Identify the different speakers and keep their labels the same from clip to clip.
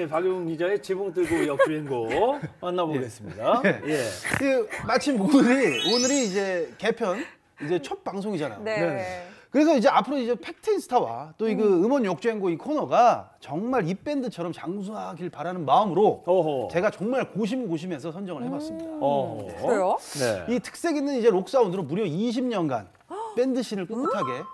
Speaker 1: 예, 박용 기자의 지붕 뚫고 역주행고 만나보겠습니다. 예.
Speaker 2: 그 마침 오늘이 오늘이 이제 개편 이제 첫 방송이잖아요.
Speaker 3: 네.
Speaker 1: 네.
Speaker 2: 그래서 이제 앞으로 이제 팩트 인스타와 또 이그 음원 역주행고 이 코너가 정말 이 밴드처럼 장수하길 바라는 마음으로
Speaker 1: 어허.
Speaker 2: 제가 정말 고심고심해서 선정을 해봤습니다.
Speaker 1: 어허.
Speaker 3: 그래요?
Speaker 1: 네.
Speaker 2: 이 특색 있는 이제 록 사운드로 무려 20년간 밴드 씬을 꿋꿋하게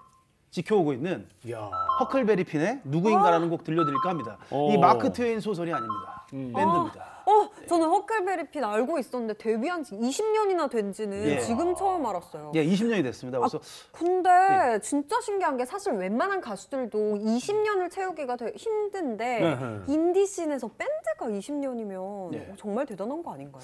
Speaker 2: 지켜오고 있는
Speaker 1: 야.
Speaker 2: 허클베리핀의 누구인가라는 곡 들려드릴까 합니다.
Speaker 1: 오.
Speaker 2: 이 마크 트웨인 소설이 아닙니다. 밴드입니다.
Speaker 3: 어, 저는 허클베리핀 알고 있었는데 데뷔한 지 20년이나 된지는
Speaker 2: 예.
Speaker 3: 지금 처음 알았어요.
Speaker 2: 예, 20년이 됐습니다. 그래서
Speaker 3: 근데
Speaker 2: 예.
Speaker 3: 진짜 신기한 게 사실 웬만한 가수들도 20년을 채우기가 되게 힘든데
Speaker 1: 네.
Speaker 3: 인디 씬에서 밴드가 20년이면
Speaker 2: 예.
Speaker 3: 정말 대단한 거 아닌가요?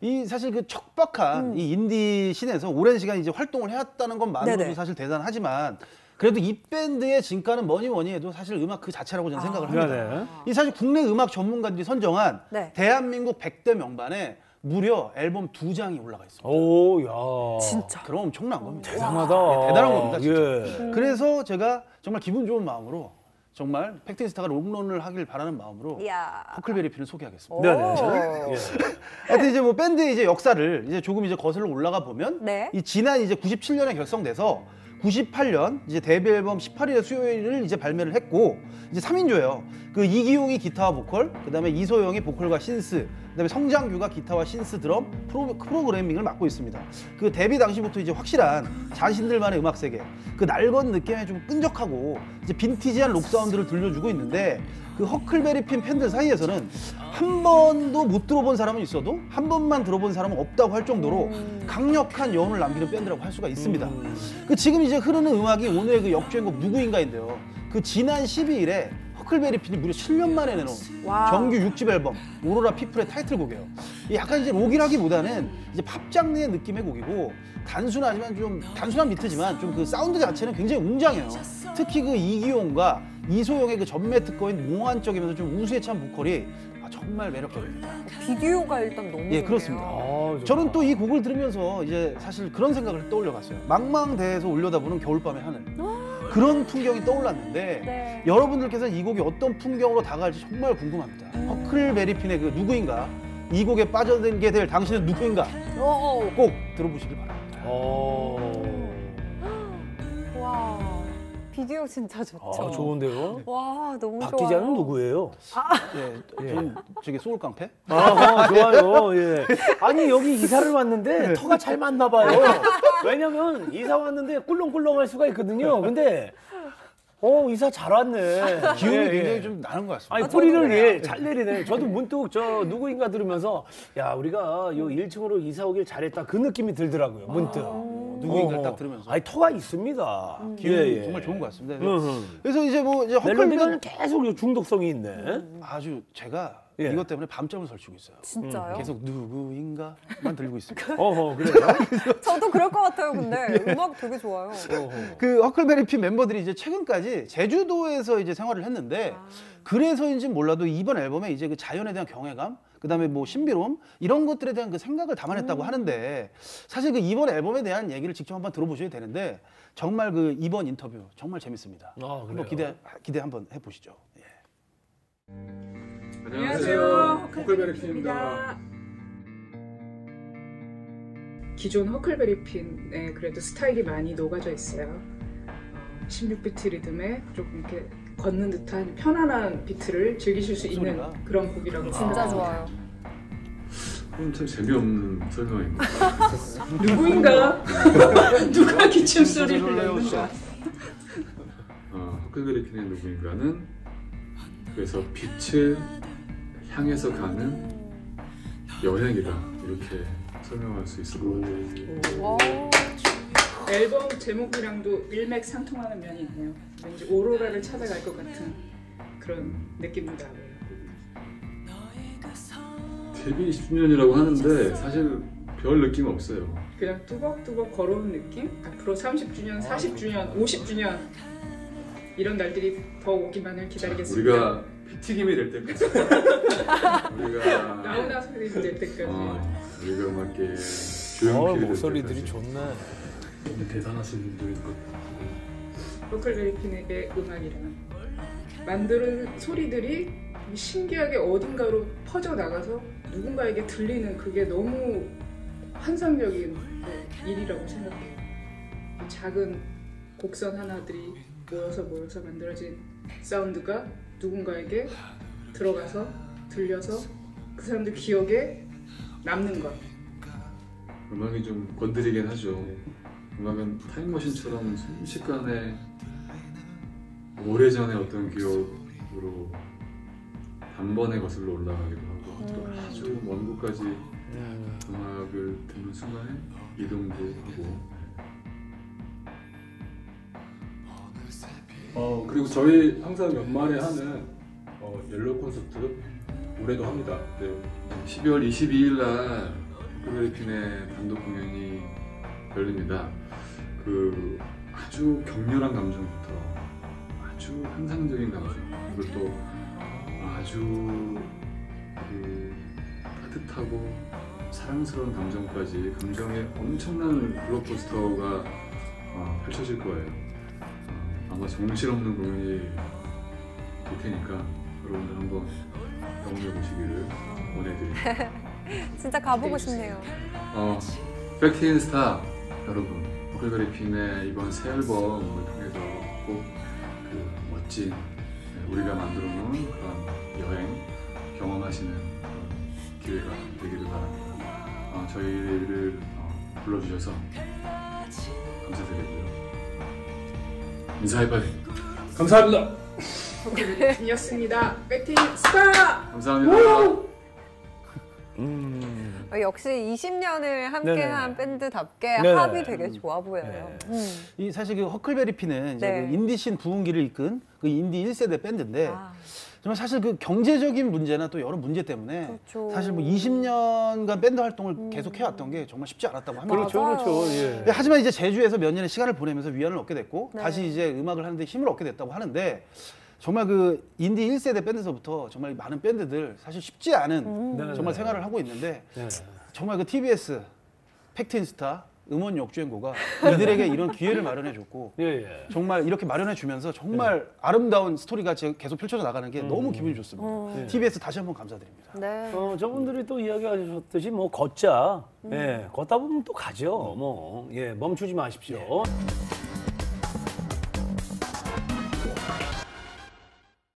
Speaker 2: 이 사실 그 척박한 이 인디 씬에서 오랜 시간 이제 활동을 해왔다는 것만으로도
Speaker 3: 네네.
Speaker 2: 사실 대단하지만 그래도 이 밴드의 진가는 뭐니 뭐니 해도 사실 음악 그 자체라고 저는 생각을 합니다.
Speaker 1: 네네.
Speaker 2: 이 사실 국내 음악 전문가들이 선정한
Speaker 3: 네.
Speaker 2: 대한민국 100대 명반에 무려 앨범 두 장이 올라가 있습니다.
Speaker 1: 오, 야.
Speaker 3: 진짜.
Speaker 2: 그럼 엄청난 겁니다.
Speaker 1: 대단하다.
Speaker 2: 예, 대단한 겁니다, 진짜.
Speaker 1: 예.
Speaker 2: 그래서 제가 정말 기분 좋은 마음으로 정말 팩트인스타가 롱런을 하길 바라는 마음으로
Speaker 3: 이야.
Speaker 2: 허클베리핀을 소개하겠습니다.
Speaker 1: 네네.
Speaker 3: 오.
Speaker 1: 예.
Speaker 2: 하여튼 이제 뭐 밴드의 이제 역사를 이제 조금 이제 거슬러 올라가 보면
Speaker 3: 네.
Speaker 2: 이 지난 이제 97년에 결성돼서 98년 이제 데뷔 앨범 18일의 수요일을 이제 발매를 했고 이제 3인조예요. 그 이기용이 기타와 보컬, 그다음에 이소영이 보컬과 신스, 그다음에 성장규가 기타와 신스 드럼 프로, 프로그래밍을 맡고 있습니다. 그 데뷔 당시부터 이제 확실한 자신들만의 음악 세계, 그 낡은 느낌에 좀 끈적하고 이제 빈티지한 록 사운드를 들려주고 있는데 그 허클베리핀 팬들 사이에서는 한 번도 못 들어본 사람은 있어도 한 번만 들어본 사람은 없다고 할 정도로 강력한 여운을 남기는 밴드라고 할 수가 있습니다. 그 지금 이제 흐르는 음악이 오늘의 그 역주행곡 누구인가인데요. 그 지난 12일에 허클베리 핀이 무려 7년 만에 내놓은
Speaker 3: 와우.
Speaker 2: 정규 6집 앨범 오로라 피플의 타이틀곡이에요. 이 약간 이제 록이라기보다는 이제 팝 장르의 느낌의 곡이고 단순하지만 좀 단순한 비트지만 좀 그 사운드 자체는 굉장히 웅장해요. 특히 그 이기용과 이소영의 그 전매 특허인 몽환적이면서 좀 우수에 찬 보컬이 아, 정말 매력적입니다.
Speaker 3: 비디오가 일단 너무
Speaker 2: 예,
Speaker 3: 좋네요.
Speaker 2: 그렇습니다.
Speaker 1: 아,
Speaker 2: 저는 또 이 곡을 들으면서 이제 사실 그런 생각을 떠올려 봤어요. 망망대해에서 올려다보는 겨울밤의 하늘. 그런 풍경이 떠올랐는데
Speaker 3: 네.
Speaker 2: 여러분들께서는 이 곡이 어떤 풍경으로 다가갈지 정말 궁금합니다. 허클베리핀의 그 누구인가 이 곡에 빠져들게 될 당신은 누구인가
Speaker 3: 어, 어.
Speaker 2: 꼭 들어보시길 바랍니다.
Speaker 1: 어.
Speaker 3: 와. 비디오 진짜 좋죠.
Speaker 1: 아, 좋은데요?
Speaker 3: 와, 너무
Speaker 1: 박
Speaker 3: 좋아요.
Speaker 1: 기자는 누구예요?
Speaker 2: 예, 좀 저기 소울 깡패?
Speaker 1: 아, 좋아요. 예. 아니 여기 이사를 왔는데 터가 잘 맞나 봐요. 왜냐면 이사 왔는데 꿀렁꿀렁할 수가 있거든요. 근데 어 이사 잘 왔네.
Speaker 2: 기운이
Speaker 1: 예, 예.
Speaker 2: 굉장히 좀 나는 것 같습니다.
Speaker 1: 아니
Speaker 3: 아,
Speaker 1: 뿌리를. 예, 잘 내리네. 저도 문득 저 누구인가 들으면서 야 우리가 요 1층으로 이사 오길 잘했다 그 느낌이 들더라고요. 문득.
Speaker 2: 누구인가
Speaker 1: 어,
Speaker 2: 딱 들으면서
Speaker 1: 아니 터가 있습니다.
Speaker 2: 기운이 정말 좋은 것 같습니다.
Speaker 1: 음.
Speaker 2: 그래서 이제 뭐 이제
Speaker 1: 멜로디가
Speaker 2: 허클베리
Speaker 1: 계속 요 중독성이 있네.
Speaker 2: 아주 제가
Speaker 1: 예.
Speaker 2: 이것 때문에 밤잠을 설치고 있어요.
Speaker 3: 진짜요?
Speaker 2: 계속 누구인가만 들고 있습니다.
Speaker 1: 어허 그래요?
Speaker 3: 저도 그럴 것 같아요. 근데 음악 되게 좋아요.
Speaker 2: 그 허클베리핀 멤버들이 이제 최근까지 제주도에서 이제 생활을 했는데 그래서인지 몰라도 이번 앨범에 이제 그 자연에 대한 경외감, 그다음에 뭐 신비로움 이런 것들에 대한 그 생각을 담아냈다고 하는데 사실 그 이번 앨범에 대한 얘기를 직접 한번 들어보셔야 되는데 정말 그 이번 인터뷰 정말 재밌습니다.
Speaker 1: 아,
Speaker 2: 한번
Speaker 1: 그래요?
Speaker 2: 기대 기대 한번 해보시죠. 예.
Speaker 4: 안녕하세요. 허클베리핀입니다. 기존 허클베리핀의 그래도 스타일이 많이 녹아져 있어요. 어, 16비트 리듬에 조금 이렇게 걷는 듯한 편안한 비트를 즐기실 수 있는. 그런 곡이라고
Speaker 3: 진짜
Speaker 4: 생각합니다.
Speaker 3: 좋아요.
Speaker 5: 그럼 참 재미없는 설명입니다.
Speaker 4: 누구인가? 누가 기침 소리를 내는가?
Speaker 5: 어, 허클베리핀의 누구인가는 그래서 빛을 향해서 가는 여행이다 이렇게 설명할 수 있을 것 같아요.
Speaker 3: 와.
Speaker 4: 앨범 제목이랑도 일맥상통하는 면이 있네요. 왠지 오로라를 찾아갈 것 같은 그런 느낌도 나고요.
Speaker 5: 데뷔 20주년이라고 하는데 사실 별 느낌 없어요.
Speaker 4: 그냥 뚜벅뚜벅 걸어온 느낌? 앞으로 30주년, 40주년, 50주년 이런 날들이 더 오기만을 기다리겠습니다.
Speaker 5: 우리가 피튀김이 될 때까지 우리가
Speaker 4: 나훈아 소리 될 때까지
Speaker 5: 어, 우리가 음악계
Speaker 1: 어,
Speaker 5: 주연필이 될
Speaker 1: 목소리들이 좋네.
Speaker 5: 대단하신 분들인 것 같아요.
Speaker 4: 로컬베리핀의 음악이란 만드는 소리들이 신기하게 어딘가로 퍼져 나가서 누군가에게 들리는 그게 너무 환상적인 네, 일이라고 생각해요. 이 작은 곡선 하나들이 모여서 모여서 만들어진 사운드가 누군가에게 들어가서 들려서 그 사람들 기억에 남는 것.
Speaker 5: 음악이 좀 건드리긴 하죠. 음악은 타임머신처럼 순식간에 오래전의 어떤 기억으로 단번에 거슬러 올라가기도 하고 또
Speaker 3: 음.
Speaker 5: 아주 먼 곳까지 음악을 듣는 순간에 이동도 하고
Speaker 6: 어 그리고 저희 항상 연말에 하는 어, 옐로우 콘서트 올해도 합니다. 네.
Speaker 5: 12월 22일 날 호크베리핀의 단독 공연이 열립니다. 그 아주 격렬한 감정부터 아주 환상적인 감정 그리고 또 아주 그 따뜻하고 사랑스러운 감정까지 감정의 엄청난 블록버스터가 어, 펼쳐질 거예요. 어, 아마 정신없는 공연이 될 테니까 여러분들 한번 경험해 보시기를 원해드립니다.
Speaker 3: 진짜 가보고 싶네요.
Speaker 5: 어, 백티인스타 여러분, 보컬그리핀의 이번 새 앨범을 통해서 꼭 그 멋진 네, 우리가 만들어 놓은 그런 여행 경험하시는 그런 기회가 되기를 바랍니다. 어, 저희를 어, 불러주셔서 감사드리고요. 인사해 빨리.
Speaker 6: 감사합니다.
Speaker 4: 이었습니다. 백팀 스타!
Speaker 5: 감사합니다.
Speaker 1: 음.
Speaker 3: 어, 역시 20년을 함께한. 밴드답게
Speaker 1: 네네.
Speaker 3: 합이 되게 좋아 보여요.
Speaker 1: 네.
Speaker 3: 음.
Speaker 2: 이 사실 그 허클베리핀은 이제
Speaker 3: 네.
Speaker 2: 그 인디씬 부흥기를 이끈 그 인디 1세대 밴드인데
Speaker 3: 아,
Speaker 2: 정말 사실 그 경제적인 문제나 또 여러 문제 때문에
Speaker 3: 그렇죠.
Speaker 2: 사실 뭐 20년간 밴드 활동을 계속 해왔던 게 정말 쉽지 않았다고 합니다.
Speaker 1: 그렇죠,
Speaker 3: 맞아요.
Speaker 1: 그렇죠. 예.
Speaker 2: 네, 하지만 이제 제주에서 몇 년의 시간을 보내면서 위안을 얻게 됐고
Speaker 3: 네.
Speaker 2: 다시 이제 음악을 하는데 힘을 얻게 됐다고 하는데 정말 그 인디 1세대 밴드서부터 정말 많은 밴드들 사실 쉽지 않은
Speaker 3: 음.
Speaker 1: 네.
Speaker 2: 정말 생활을 하고 있는데
Speaker 1: 네.
Speaker 2: 정말 그 TBS 팩트 인스타 음원 역주행고가 이들에게 이런 기회를 마련해 줬고
Speaker 1: 예, 예.
Speaker 2: 정말 이렇게 마련해 주면서 정말 아름다운 스토리가 지금 계속 펼쳐져 나가는 게 너무 기분이 좋습니다.
Speaker 3: 음.
Speaker 2: TBS 다시 한번 감사드립니다.
Speaker 3: 네.
Speaker 1: 어, 저분들이 또 이야기하셨듯이 뭐 걷자. 예, 걷다 보면 또 가죠. 뭐, 예, 멈추지 마십시오.